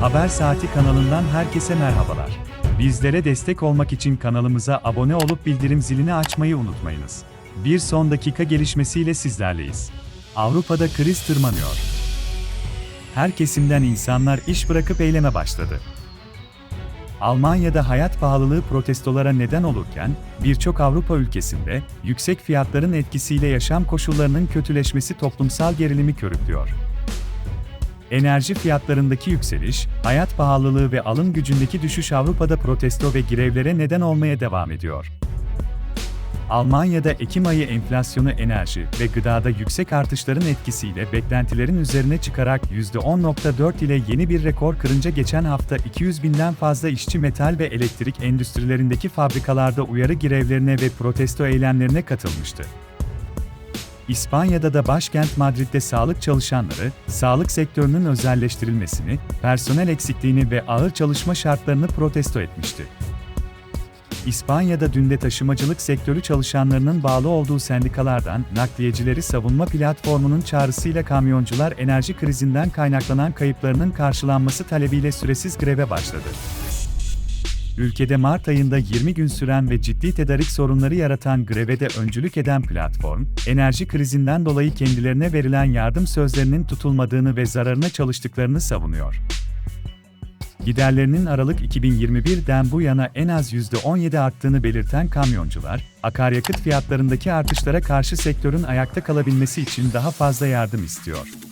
Haber Saati kanalından herkese merhabalar. Bizlere destek olmak için kanalımıza abone olup bildirim zilini açmayı unutmayınız. Bir son dakika gelişmesiyle sizlerleyiz. Avrupa'da kriz tırmanıyor. Her kesimden insanlar iş bırakıp eyleme başladı. Almanya'da hayat pahalılığı protestolara neden olurken, birçok Avrupa ülkesinde yüksek fiyatların etkisiyle yaşam koşullarının kötüleşmesi toplumsal gerilimi körüklüyor. Enerji fiyatlarındaki yükseliş, hayat pahalılığı ve alım gücündeki düşüş Avrupa'da protesto ve grevlere neden olmaya devam ediyor. Almanya'da Ekim ayı enflasyonu enerji ve gıdada yüksek artışların etkisiyle beklentilerin üzerine çıkarak %10.4 ile yeni bir rekor kırınca geçen hafta 200 binden fazla işçi metal ve elektrik endüstrilerindeki fabrikalarda uyarı grevlerine ve protesto eylemlerine katılmıştı. İspanya'da da başkent Madrid'de sağlık çalışanları, sağlık sektörünün özelleştirilmesini, personel eksikliğini ve ağır çalışma şartlarını protesto etmişti. İspanya'da dün de taşımacılık sektörü çalışanlarının bağlı olduğu sendikalardan nakliyecileri savunma platformunun çağrısıyla kamyoncular enerji krizinden kaynaklanan kayıplarının karşılanması talebiyle süresiz greve başladı. Ülkede Mart ayında 20 gün süren ve ciddi tedarik sorunları yaratan greve de öncülük eden platform, enerji krizinden dolayı kendilerine verilen yardım sözlerinin tutulmadığını ve zararına çalıştıklarını savunuyor. Giderlerinin Aralık 2021'den bu yana en az %17 arttığını belirten kamyoncular, akaryakıt fiyatlarındaki artışlara karşı sektörün ayakta kalabilmesi için daha fazla yardım istiyor.